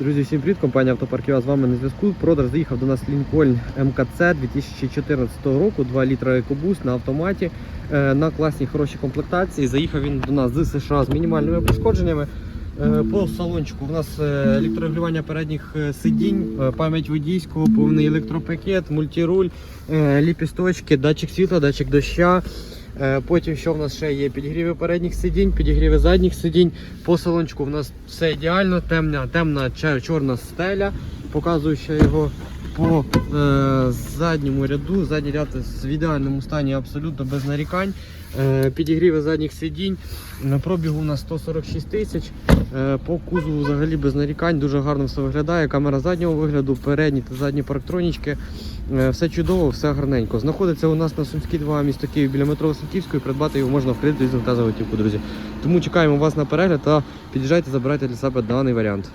Друзі, всім привіт! Компанія Автопарк з вами на зв'язку. Продаж заїхав до нас Lincoln МКЦ 2014 року, 2 літра екобуст на автоматі е, на класній хорошій комплектації. Заїхав він до нас з США з мінімальними пошкодженнями. Е, По салончику у нас е, електрорегулювання передніх сидінь, пам'ять водійського, повний електропакет, мультируль, ліпісточки, датчик світла, датчик доща. Е, Потім що в нас ще є? Підігріви передніх сидінь, підігріви задніх сидінь. По салончику в нас все ідеально, темна, темна чорна стеля. Показую його по е, задньому ряду. Задній ряд в ідеальному стані, абсолютно без нарікань. Е, підігріви задніх сидінь. На пробігу у нас 146 тисяч. Е, по кузову взагалі без нарікань. Дуже гарно все виглядає. Камера заднього вигляду, передні та задні парктронічки. Е, Все чудово, все гарненько. Знаходиться у нас на Сумській 2 місто Київ біля метро Васильківської. Придбати його можна в кредит лізинг та за готівку, друзі. Тому чекаємо вас на перегляд та під'їжджайте, забирайте для себе даний варіант.